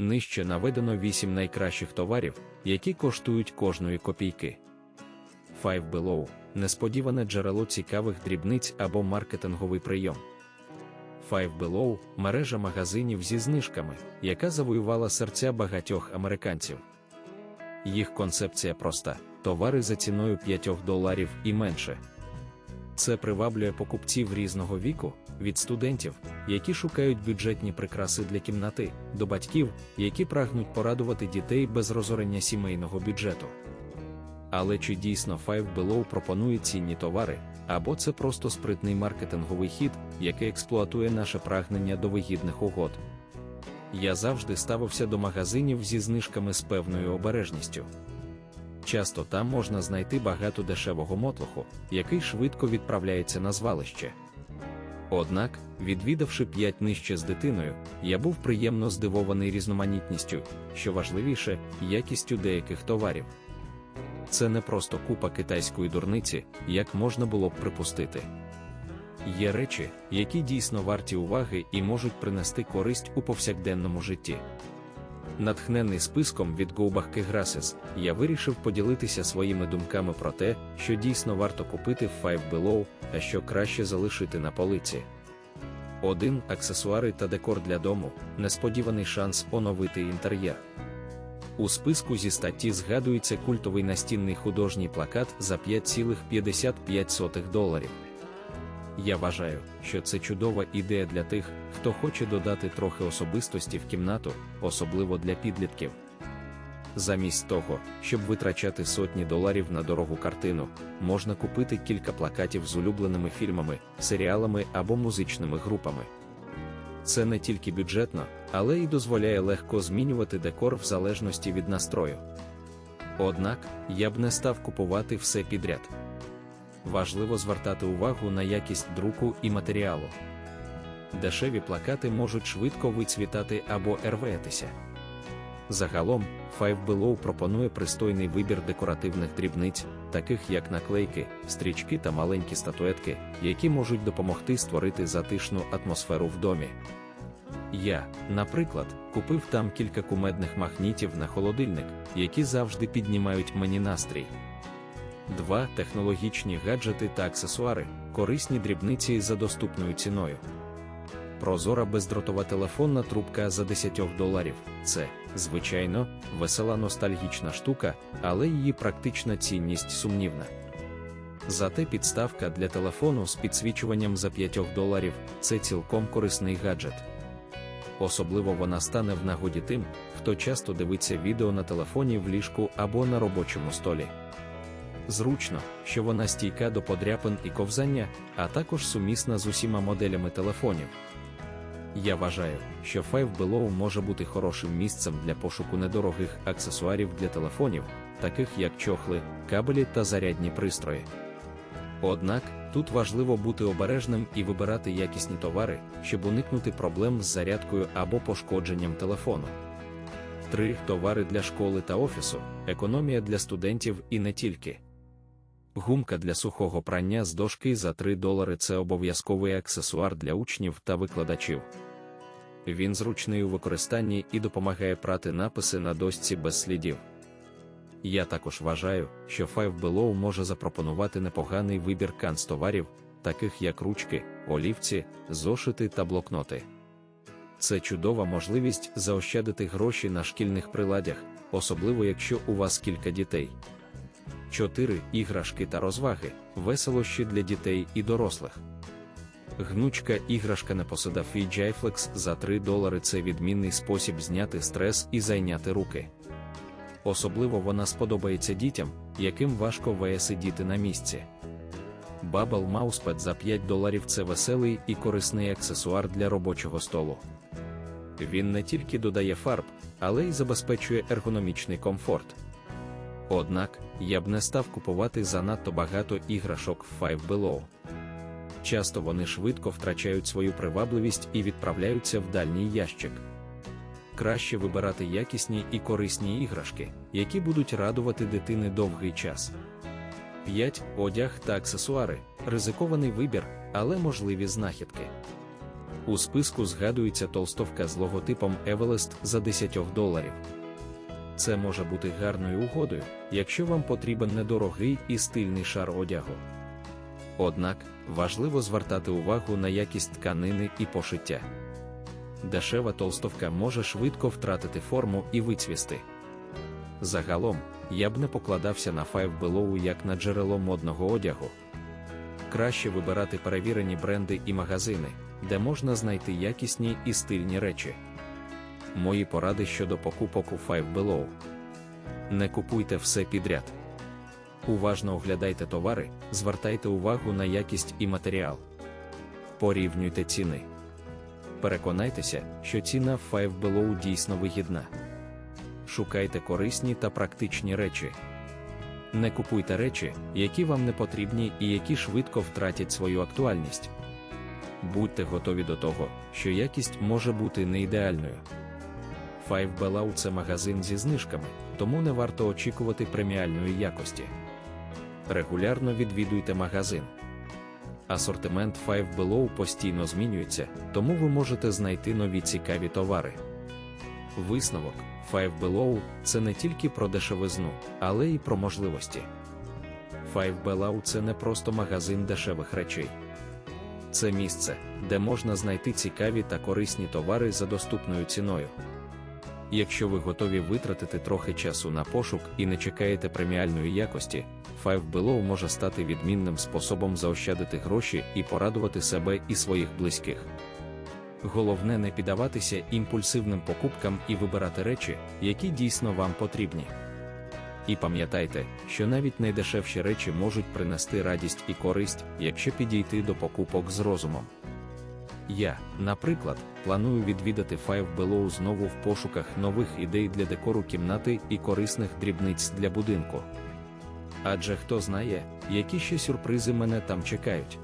Нижче наведено 8 найкращих товарів, які коштують кожної копійки. Five Below несподіване джерело цікавих дрібниць або маркетинговий прийом. Five Below мережа магазинів зі знижками, яка завоювала серця багатьох американців. Їх концепція проста: товари за ціною 5 доларів і менше. Це приваблює покупців різного віку, від студентів, які шукають бюджетні прикраси для кімнати, до батьків, які прагнуть порадувати дітей без розорення сімейного бюджету. Але чи дійсно Five Below пропонує цінні товари, або це просто спритний маркетинговий хід, який експлуатує наше прагнення до вигідних угод? Я завжди ставився до магазинів зі знижками з певною обережністю. Часто там можна знайти багато дешевого мотлуху, який швидко відправляється на звалище. Однак, відвідавши п'ять нижче з дитиною, я був приємно здивований різноманітністю, що важливіше, якістю деяких товарів. Це не просто купа китайської дурниці, як можна було б припустити. Є речі, які дійсно варті уваги і можуть принести користь у повсякденному житті. Натхнений списком від Гоубахки Грасес, я вирішив поділитися своїми думками про те, що дійсно варто купити в Five Below, а що краще залишити на полиці. 1. Аксесуари та декор для дому несподіваний шанс оновити інтер'єр. У списку зі статті згадується культовий настінний художній плакат за 5,55 доларів. Я вважаю, що це чудова ідея для тих, хто хоче додати трохи особистості в кімнату, особливо для підлітків. Замість того, щоб витрачати сотні доларів на дорогу картину, можна купити кілька плакатів з улюбленими фільмами, серіалами або музичними групами. Це не тільки бюджетно, але й дозволяє легко змінювати декор в залежності від настрою. Однак я б не став купувати все підряд. Важливо звертати увагу на якість друку і матеріалу. Дешеві плакати можуть швидко вицвітати або рветися. Загалом, Five Below пропонує пристойний вибір декоративних дрібниць, таких як наклейки, стрічки та маленькі статуетки, які можуть допомогти створити затишну атмосферу в домі. Я, наприклад, купив там кілька кумедних магнітів на холодильник, які завжди піднімають мені настрій. 2. Технологічні гаджети та аксесуари, корисні дрібниці за доступною ціною. Прозора бездротова телефонна трубка за 10 доларів. Це, звичайно, весела ностальгічна штука, але її практична цінність сумнівна. Зате підставка для телефону з підсвічуванням за 5 доларів це цілком корисний гаджет. Особливо вона стане в нагоді тим, хто часто дивиться відео на телефоні в ліжку або на робочому столі. Зручно, що вона стійка до подряпин і ковзання, а також сумісна з усіма моделями телефонів. Я вважаю, що Five Below може бути хорошим місцем для пошуку недорогих аксесуарів для телефонів, таких як чохли, кабелі та зарядні пристрої. Однак, тут важливо бути обережним і вибирати якісні товари, щоб уникнути проблем з зарядкою або пошкодженням телефону. 3. Товари для школи та офісу, економія для студентів і не тільки. Гумка для сухого прання з дошки за 3 долари це обов'язковий аксесуар для учнів та викладачів. Він зручний у використанні і допомагає прати написи на дошці без слідів. Я також вважаю, що Five Below може запропонувати непоганий вибір канцтоварів, таких як ручки, олівці, зошити та блокноти. Це чудова можливість заощадити гроші на шкільних приладдях, особливо якщо у вас кілька дітей. 4. Іграшки та розваги, веселощі для дітей і дорослих. Гнучка іграшка непосида Fijiflex за 3 долари це відмінний спосіб зняти стрес і зайняти руки. Особливо вона сподобається дітям, яким важко висидіти на місці. Bubble Mousepad за 5 доларів це веселий і корисний аксесуар для робочого столу. Він не тільки додає фарб, але й забезпечує ергономічний комфорт. Однак, я б не став купувати занадто багато іграшок в Five Below. Часто вони швидко втрачають свою привабливість і відправляються в дальній ящик. Краще вибирати якісні і корисні іграшки, які будуть радувати дитини довгий час. 5. Одяг та аксесуари ризикований вибір, але можливі знахідки. У списку згадується толстовка з логотипом Everest за 10 доларів. Це може бути гарною угодою, якщо вам потрібен недорогий і стильний шар одягу. Однак важливо звертати увагу на якість тканини і пошиття. Дешева толстовка може швидко втратити форму і вицвісти. Загалом, я б не покладався на Five Below як на джерело модного одягу. Краще вибирати перевірені бренди і магазини, де можна знайти якісні і стильні речі. Мої поради щодо покупок у Five Below. Не купуйте все підряд. Уважно оглядайте товари, звертайте увагу на якість і матеріал. Порівнюйте ціни. Переконайтеся, що ціна Five Below дійсно вигідна. Шукайте корисні та практичні речі. Не купуйте речі, які вам не потрібні і які швидко втратять свою актуальність. Будьте готові до того, що якість може бути не ідеальною. Five Below – це магазин зі знижками, тому не варто очікувати преміальної якості. Регулярно відвідуйте магазин. Асортимент Five Below постійно змінюється, тому ви можете знайти нові цікаві товари. Висновок Five Below – це не тільки про дешевизну, але й про можливості. Five Below – це не просто магазин дешевих речей. Це місце, де можна знайти цікаві та корисні товари за доступною ціною. Якщо ви готові витратити трохи часу на пошук і не чекаєте преміальної якості, Five Below може стати відмінним способом заощадити гроші і порадувати себе і своїх близьких. Головне не піддаватися імпульсивним покупкам і вибирати речі, які дійсно вам потрібні. І пам'ятайте, що навіть найдешевші речі можуть принести радість і користь, якщо підійти до покупок з розумом. Я, наприклад, планую відвідати Five Below знову в пошуках нових ідей для декору кімнати і корисних дрібниць для будинку. Адже хто знає, які ще сюрпризи мене там чекають.